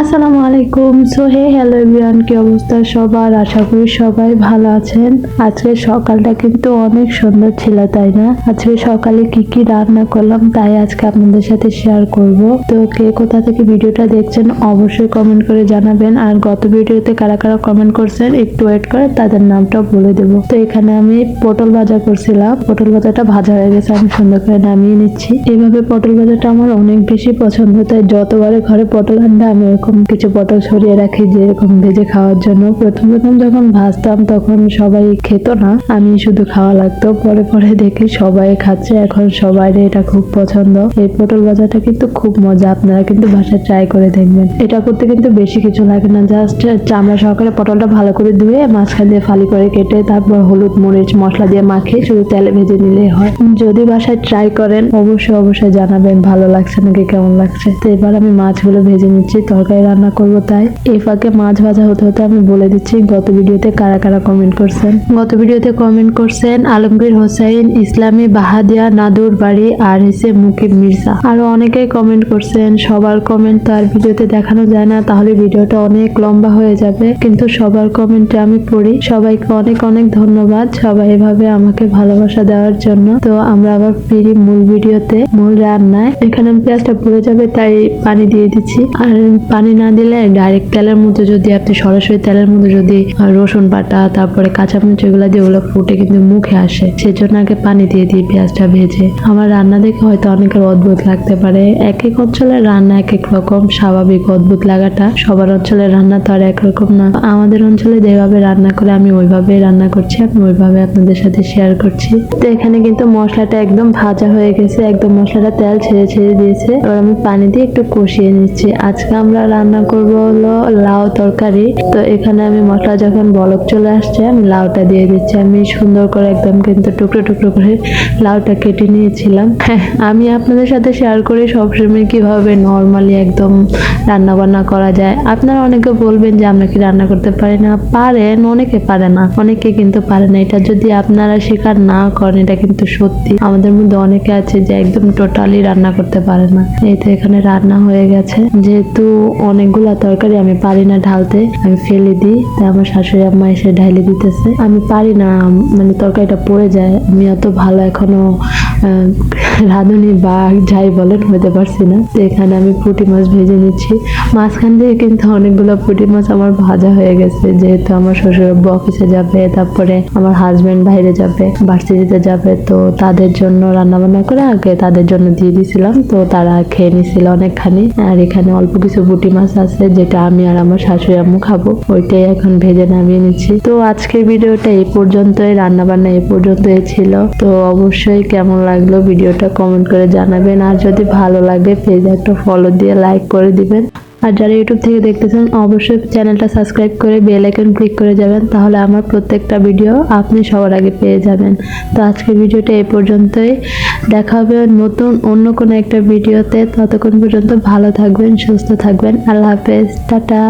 আসসালামু আলাইকুম। So hey hello everyone কি অবস্থা সবার? আশা করি সবাই ভালো আছেন। আজকে সকালটা কিন্তু অনেক সুন্দর ছিল, তাই না? আজকে সকালে কি কি রান্না করলাম তাই আজকে আপনাদের সাথে শেয়ার করব। তো কে কোথা থেকে ভিডিওটা দেখছেন অবশ্যই কমেন্ট করে জানাবেন। আর গত ভিডিওতে কারা কারা কমেন্ট করছেন একটু ওয়েট করে তাদের নামটাও বলে দেব। তো এখানে আমি পটল ভাজা করছিলাম। পটল ভাজাটা ভাজা হয়ে গেছে, আমি সুন্দর করে নামিয়ে নিচ্ছি। এইভাবে পটল ভাজাটা আমার অনেক বেশি পছন্দ, তাই যতবারে ঘরে পটল আনলে আমি এরকম কিছু পটল সরিয়ে রাখি যে এরকম ভেজে খাওয়ার জন্য। প্রথম প্রথম যখন ভাজতাম তখন সবাই খেত না, আমি শুধু খাওয়া লাগতো। পরে পরে দেখি সবাই খাচ্ছে, এখন সবাই এটা খুব পছন্দ। এই পটল ভাজাটা কিন্তু খুব মজা, আপনারা কিন্তু বাসায় ট্রাই করে দেখবেন। এটা করতে কিন্তু বেশি কিছু লাগে না জাস্ট চামড়া সহকারে পটলটা ভালো করে ধুয়ে মাঝখান দিয়ে ফালি করে কেটে তারপর হলুদ মরিচ মশলা দিয়ে মাখিয়ে শুধু তেলে ভেজে নিলেই হয়। যদি বাসায় ট্রাই করেন, অবশ্যই অবশ্যই জানাবেন, ভালো লাগছে নাকি, কেমন লাগছে। তো এবার আমি মাছগুলো ভেজে নিচ্ছি, তরকারি রান্না করব তাই? এই ফাঁকে মাছ ভাজা হতে হতে আমি বলে দিচ্ছি, গত ভিডিওতে কারা কারা কমেন্ট করছেন? গত ভিডিওতে কমেন্ট করছেন আলমগীর হোসাইন, ইসলামী, বাহাদিয়া, নাদুর বাড়ি আর হচ্ছে মুকিব মির্জা। আরও অনেকেই কমেন্ট করছেন, সবার কমেন্ট তো আর ভিডিওতে দেখানো যায় না, তাহলে ভিডিওটা অনেক লম্বা হয়ে যাবে, কিন্তু সবার কমেন্টে আমি পড়ি। সবাইকে অনেক অনেক ধন্যবাদ, সবাই এভাবে আমাকে ভালোবাসা দেওয়ার জন্য। তো আমরা আবার ফিরি মূল ভিডিওতে, মূল রান্নায়। এখানে পেঁয়াজটা পুড়ে যাবে, তাই পানি দিয়ে দিচ্ছি। আর পানি না দিলে ডাইরেক্ট তেলের মধ্যে যদি আপনি সরাসরি তেলের মধ্যে যদি রসুন বাটা, তারপরে কাঁচামরিচ এগুলো দিয়ে ওগুলো ফুটে কিন্তু মুখে আসে। সেজন্য আগে পানি দিয়ে দিই পেঁয়াজটা ভেজে। আমার রান্না দেখে হয়তো অনেকের অদ্ভুত লাগতে পারে। এক এক অঞ্চলের রান্না এক এক রকম, স্বাভাবিক অদ্ভুত লাগাটা। সবার অঞ্চলের রান্না তো আর একরকম না। আমাদের অঞ্চলে যেভাবে রান্না করে আমি ওইভাবে রান্না করছি, আমি ওইভাবে আপনাদের সাথে শেয়ার করছি। তো এখানে কিন্তু মশলাটা একদম ভাজা হয়ে গেছে, একদম মশলাটা তেল ছেড়ে ছেড়ে দিয়েছে। এবার আমি পানি দিয়ে একটু কষিয়ে নিচ্ছি। আজকে আমরা রান্না করব হলো লাউ তরকারি। তো এখানে আমি মশলা যখন বলক চলে আসছে, আমি লাউটা দিয়ে দিচ্ছি। আমি সুন্দর করে একদম কিন্তু টুকরো টুকরো করে লাউটা কেটে নিয়েছিলাম। হ্যাঁ আমি আপনাদের সাথে শেয়ার করি সবসময় কীভাবে নর্মালি একদম রান্না বান্না করা যায়। আপনারা অনেকে বলবেন যে, আমরা কি রান্না করতে পারি না? পারেন, অনেকে পারে না। অনেকে কিন্তু পারে না। এটা যদি আপনারা স্বীকার না করেন, এটা কিন্তু সত্যি। আমাদের মধ্যে অনেকে আছে যে, একদম টোটালি রান্না করতে পারে না। এই তো এখানে রান্না হয়ে গেছে। যেহেতু অনেকগুলা তরকারি আমি পারি না ঢালতে, আমি ফেলে দিই। তাই আমার শাশুড়ি আম্মা এসে ঢাইলে দিতেছে। আমি পারি না মানে তরকারিটা পড়ে যায়। আমি এত ভালো এখনও রাঁধুনি বাঘ যাই বলেন হতে পারছি না। তো এখানে আমি পুঁটি মাছ ভেজে নিচ্ছি। মাঝখান দিয়ে কিন্তু অনেকগুলো পুঁটি মাছ আমার ভাজা হয়ে গেছে। যেহেতু আমার শ্বশুর আব্বু অফিসে যাবে, তারপরে আমার হাজব্যান্ড বাইরে যাবে ভার্সিটিতে যাবে, তো তাদের জন্য রান্না বান্না করে আগে তাদের জন্য দিয়ে দিয়েছিলাম তো তারা খেয়ে নিছিল অনেকখানি। আর এখানে অল্প কিছু পুঁটি মাছ আছে, যেটা আমি আর আমার শাশুড়ি আম্মু খাব। ওইটাই এখন ভেজে নামিয়ে নিচ্ছি। তো আজকের ভিডিওটা এই পর্যন্তই। রান্না বান্না এই পর্যন্তই ছিল। তো অবশ্যই কেমন লাগল ভিডিওটা কমেন্ট করে জানাবেন। আর যদি ভালো লাগে পেজে একটা ফলো দিয়ে লাইক করে দিবেন। আর যারা ইউটিউব থেকে দেখতেছেন, অবশ্যই চ্যানেলটা সাবস্ক্রাইব করে বেল আইকন ক্লিক করে যাবেন। তাহলে আমার প্রত্যেকটা ভিডিও আপনি সবার আগে পেয়ে যাবেন। তো আজকের ভিডিওটা এই পর্যন্তই। দেখা হবে নতুন, অন্য কোনো একটা ভিডিওতে ততক্ষণ পর্যন্ত ভালো থাকবেন, সুস্থ থাকবেন। আল্লাহ হাফেজ। টাটা।